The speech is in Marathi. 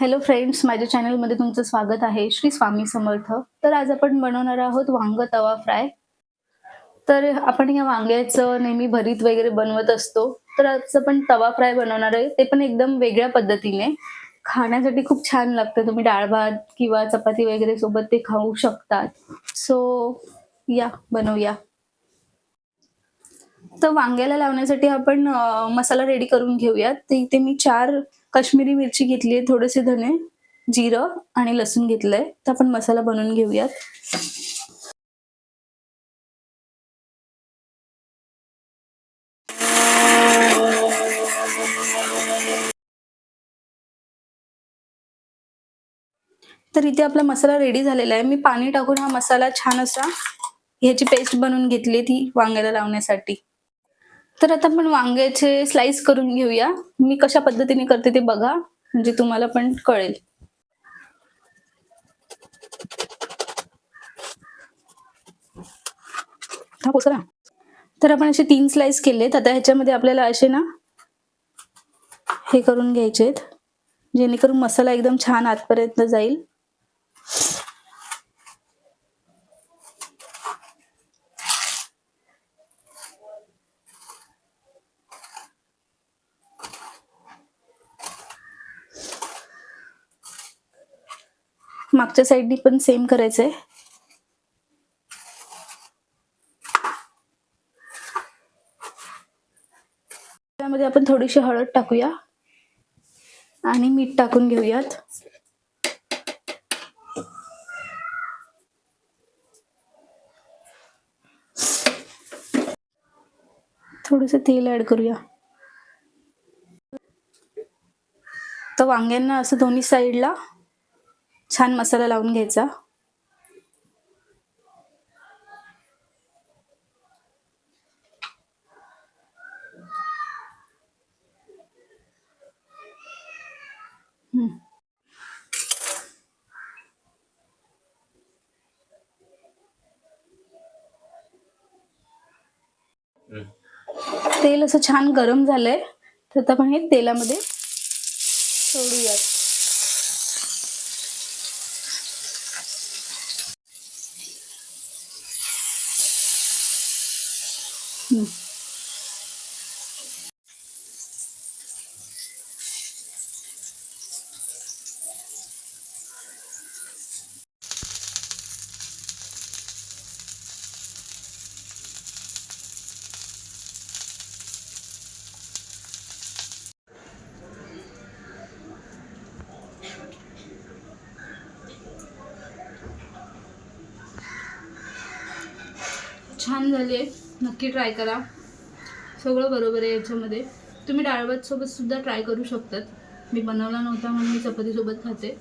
हॅलो फ्रेंड्स माझ्या चॅनलमध्ये तुमचं स्वागत आहे. श्री स्वामी समर्थ. तर आज आपण बनवणार आहोत वांग तवा फ्राय. तर आपण या वांग्याचं नेहमी भरीत वगैरे बनवत असतो. तर आज आपण तवा फ्राय बनवणार आहे. ते पण एकदम वेगळ्या पद्धतीने. खाण्यासाठी खूप छान लागतं. तुम्ही डाळ भात किंवा चपाती वगैरे सोबत ते खाऊ शकतात. सो या बनवूया. तर वांग्याला लावण्यासाठी आपण मसाला रेडी करून घेऊयात. तर इथे मी चार काश्मीरी मिरची घेतली आहे थोडेसे धणे जिरं आणि लसूण घेतलंय. तर आपण मसाला बनवून घेऊयात. तर इथे आपला मसाला रेडी झालेला आहे. मी पाणी टाकून हा मसाला छान असा ह्याची पेस्ट बनवून घेतली ती वांग्याला लावण्यासाठी. तर आता आपण वांग्याचे स्लाइस करून घेऊया. मी कशा पद्धतीने करते ते बघा म्हणजे तुम्हाला पण कळेल. तर आपण असे तीन स्लाइस केलेत. आता ह्याच्यामध्ये आपल्याला असे ना हे करून घ्यायचे आहेत जेणेकरून मसाला एकदम छान आतपर्यंत जाईल. मागच्या साईडनी पण सेम करायचंय. त्यामध्ये आपण थोडीशी हळद टाकूया आणि मीठ टाकून घेऊयात. थोडस तेल ऍड करूया. तर वांग्यांना असं दोन्ही साईडला छान मसाला लावून घ्यायचा. तेल असं छान गरम झालंय. तर आता आपण हे तेलामध्ये सोडूयात. हम्म. छान झाले नक्की ट्राय करा. सगळं बरोबर आहे याच्यामध्ये. तुम्ही डाळभात सुद्धा ट्राय करू शकतात. मी बनवला नव्हता म्हणून मी चपातीसोबत खाते.